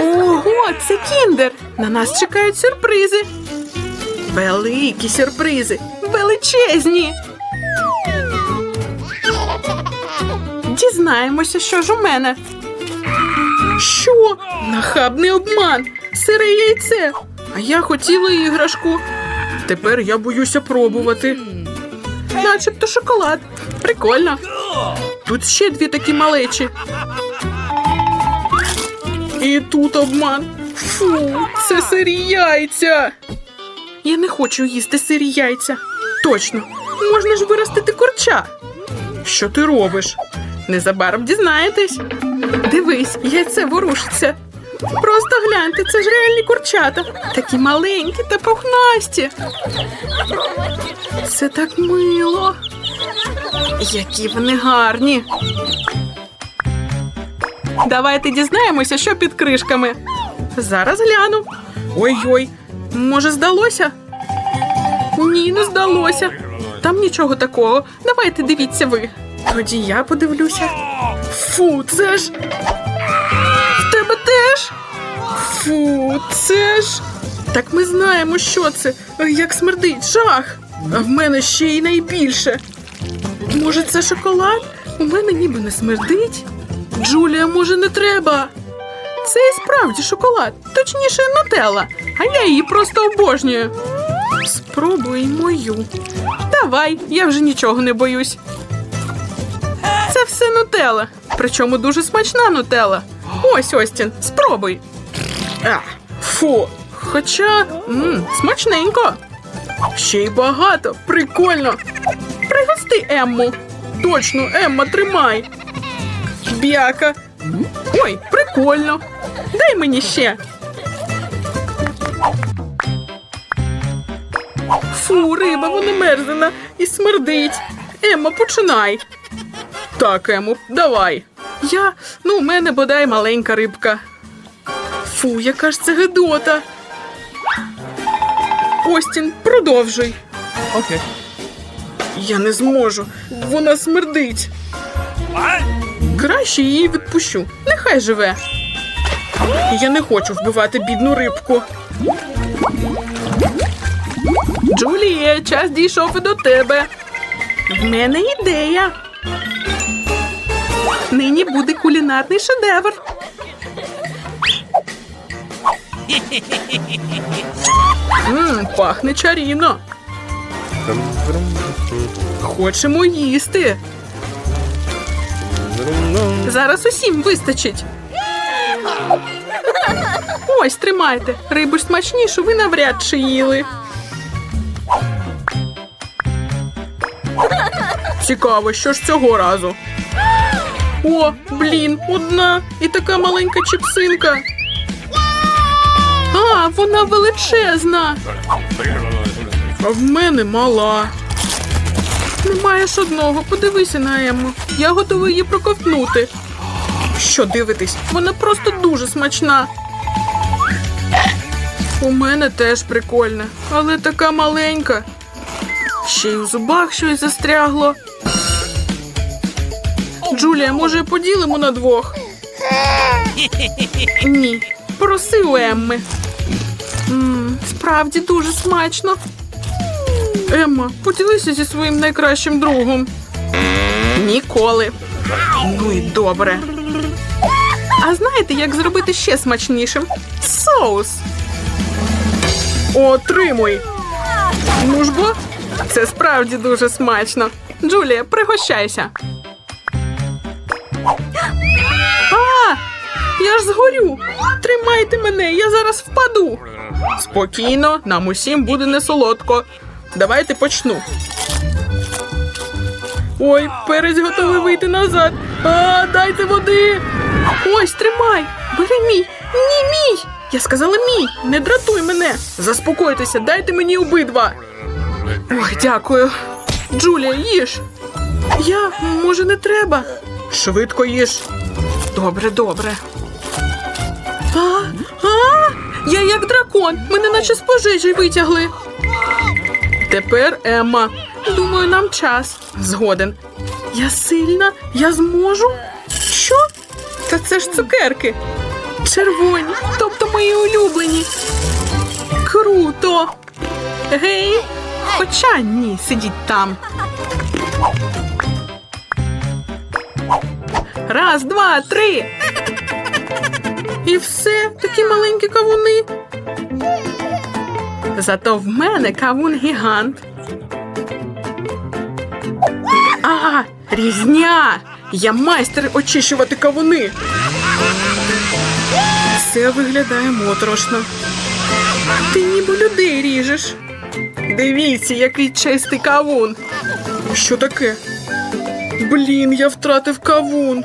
Ого, це кіндер! На нас чекають сюрпризи. Великі сюрпризи, величезні. Дізнаємося, що ж у мене. Що? Нахабний обман, сире яйце. А я хотіла іграшку. Тепер я боюся пробувати. Начебто шоколад. Прикольно. Тут ще дві такі малечі. І тут обман. Фу, це сирі яйця. Я не хочу їсти сирі яйця. Точно, можна ж виростити курча. Що ти робиш? Незабаром дізнаєтесь. Дивись, яйце ворушиться. Просто гляньте, це ж реальні курчата. Такі маленькі та пухнасті. Це так мило. Які вони гарні. Давайте дізнаємося, що під кришками. Зараз гляну. Ой-ой, може, здалося? Ні, не здалося. Там нічого такого. Давайте дивіться ви. Тоді я подивлюся. Фу, це ж. В тебе теж? Фу, це ж. Так ми знаємо, що це. Як смердить, жах. А в мене ще й найбільше. Може, це шоколад? У мене ніби не смердить. Джулія, може, не треба. Це і справді шоколад, точніше, нутелла, а я її просто обожнюю. Спробуй мою. Давай, я вже нічого не боюсь. Це все нутелла, причому дуже смачна нутелла. Ось Остін, спробуй. А, фу. Хоча м, смачненько. Ще й багато, прикольно. Пригости Емму. Точно, Емма, тримай. Бяка. Ой, прикольно. Дай мені ще. Фу, риба, вона мерзена і смердить. Емма, починай. Так, Ему, давай. Я, ну, у мене бодай маленька рибка. Фу, яка ж це гидота. Остін, продовжуй. Okay. Я не зможу. Вона смердить. Краще її відпущу. Нехай живе. Я не хочу вбивати бідну рибку. Джуліє, час дійшов і до тебе. В мене ідея. Нині буде кулінарний шедевр. Мм, пахне чарівно. Хочемо їсти. Зараз усім вистачить. Ось тримайте. Рибу ж смачнішу ви навряд чи їли. Цікаво, що ж цього разу. О, блін, одна і така маленька чіпсинка. А, вона величезна. А в мене мала. Не маєш одного, подивися на Емму. Я готова її проковтнути. Що дивитись? Вона просто дуже смачна. У мене теж прикольна, але така маленька. Ще й у зубах щось застрягло. Джулія, може, поділимо на двох? Ні. Проси у Емми. М, справді дуже смачно. Емма, поділися зі своїм найкращим другом. Ніколи. Ну і добре. А знаєте, як зробити ще смачнішим? Соус. Отримуй. Ну ж бо, це справді дуже смачно. Джулія, пригощайся. А, я ж згорю. Тримайте мене, я зараз впаду. Спокійно, нам усім буде не солодко. Давайте почну. Ой, перець готовий вийти назад. А, дайте води. Ось, тримай. Бери мій. Ні, мій. Я сказала мій. Не дратуй мене. Заспокойтеся, дайте мені обидва. Ой, дякую. Джулія, їж. Я, може, не треба. Швидко їж. Добре, добре. А, а, я як дракон. Мене наче з пожежі витягли. Тепер Емма. Думаю, нам час. Згоден. Я сильна, я зможу. Що? Та це ж цукерки. Червоні, тобто мої улюблені. Круто! Гей! Хоча ні, сидіть там. Раз, два, три. І все, такі маленькі кавуни. Зато в мене кавун гігант. А, різня! Я майстер очищувати кавуни. Це виглядає моторошно. Ти ніби людей ріжеш. Дивіться, який чистий кавун. Що таке? Блін, я втратив кавун.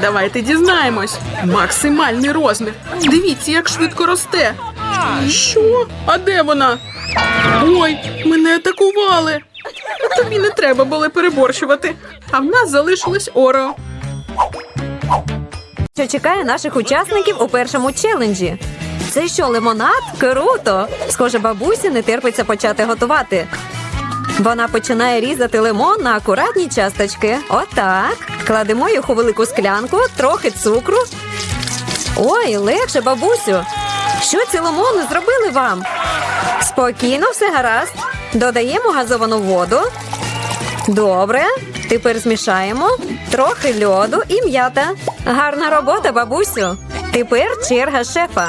Давайте дізнаємось. Максимальний розмір. Дивіться, як швидко росте. Що? А де вона? Ой, мене атакували. Тобі не треба було переборщувати. А в нас залишилось Орео. що чекає наших учасників у першому челенджі. Це що, лимонад? Круто! Схоже, бабусі не терпиться почати готувати. Вона починає різати лимон на акуратні часточки. Отак. Кладемо їх у велику склянку, трохи цукру. Ой, легше, бабусю. Що ці лимони зробили вам? Спокійно, все гаразд. Додаємо газовану воду. Добре. Тепер змішаємо. Трохи льоду і м'ята. Гарна робота, бабусю. Тепер черга шефа.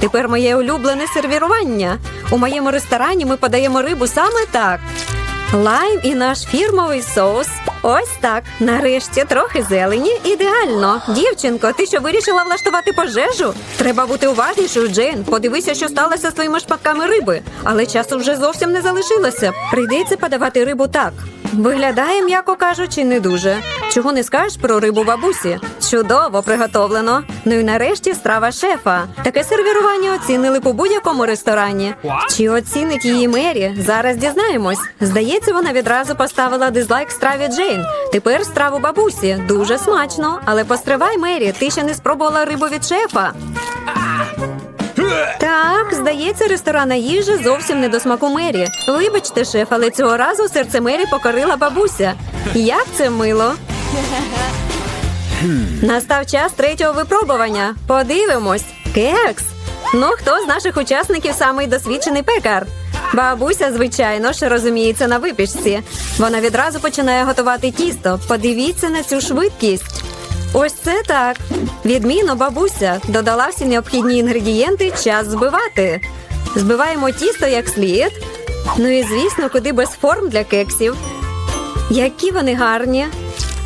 Тепер моє улюблене сервірування. У моєму ресторані ми подаємо рибу саме так. Лайм і наш фірмовий соус. Ось так. Нарешті трохи зелені. Ідеально. Дівчинко, ти що вирішила влаштувати пожежу? Треба бути уважнішою, Джейн. Подивися, що сталося з твоїми шматками риби. Але часу вже зовсім не залишилося. Прийдеться подавати рибу так. Виглядає, м'яко кажучи, не дуже. Чого не скажеш про рибу бабусі? Чудово приготовлено. Ну і нарешті страва шефа. Таке сервірування оцінили по будь-якому ресторані. Чи оцінить її Мері? Зараз дізнаємось. Здається, вона відразу поставила дизлайк страві Джейн. Тепер страву бабусі. Дуже смачно. Але постривай, Мері, ти ще не спробувала рибу від шефа. Так, здається, ресторанна їжа зовсім не до смаку Мері. Вибачте, шеф, але цього разу серце Мері покорила бабуся. Як це мило. Настав час третього випробування. Подивимось. Кекс. Ну, хто з наших учасників самий досвідчений пекар? Бабуся, звичайно ж, розуміється на випічці. Вона відразу починає готувати тісто. Подивіться на цю швидкість. Ось це так. Відмінно, бабуся додала всі необхідні інгредієнти, час збивати. Збиваємо тісто як слід. Ну і звісно, куди без форм для кексів. Які вони гарні.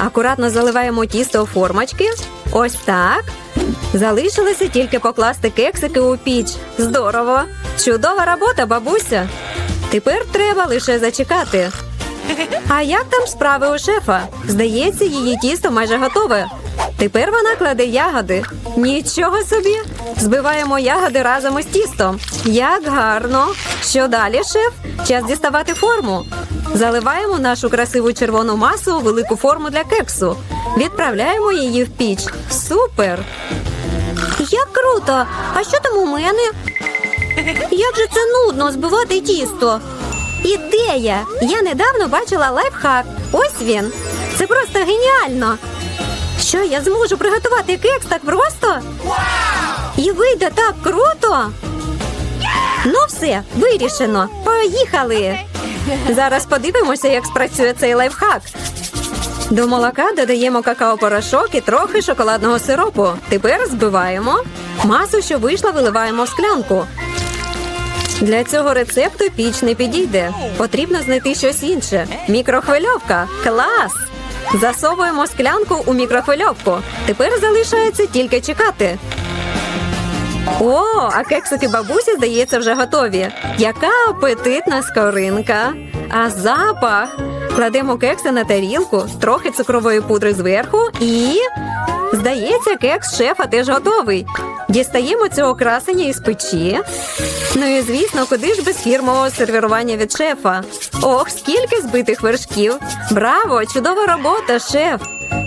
Акуратно заливаємо тісто у формочки. Ось так. Залишилося тільки покласти кексики у піч. Здорово! Чудова робота, бабуся. Тепер треба лише зачекати. А як там справи у шефа? Здається, її тісто майже готове. Тепер вона кладе ягоди. Нічого собі. Збиваємо ягоди разом із тістом. Як гарно. Що далі, шеф? Час діставати форму. Заливаємо нашу красиву червону масу у велику форму для кексу. Відправляємо її в піч. Супер! Як круто! А що там у мене? Як же це нудно збивати тісто? Ідея! Я недавно бачила лайфхак. Ось він. Це просто геніально. Що я зможу приготувати кекс так просто? І вийде так круто. Ну все, вирішено. Поїхали. Зараз подивимося, як спрацює цей лайфхак. До молока додаємо какао-порошок і трохи шоколадного сиропу. Тепер збиваємо. Масу, що вийшла, виливаємо в склянку. Для цього рецепту піч не підійде. Потрібно знайти щось інше. Мікрохвильовка. Клас! Засовуємо склянку у мікрохвильовку. Тепер залишається тільки чекати. О, а кексики бабусі, здається, вже готові. Яка апетитна скоринка. А запах. Кладемо кекси на тарілку, трохи цукрової пудри зверху і. Здається, кекс шефа теж готовий. Дістаємо цього красення із печі. Ну і звісно, куди ж без фірмового сервірування від шефа. Ох, скільки збитих вершків! Браво! Чудова робота, шеф!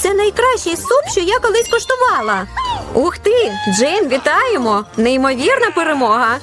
Це найкращий суп, що я колись коштувала. Ух ти, Джейн, вітаємо! Неймовірна перемога.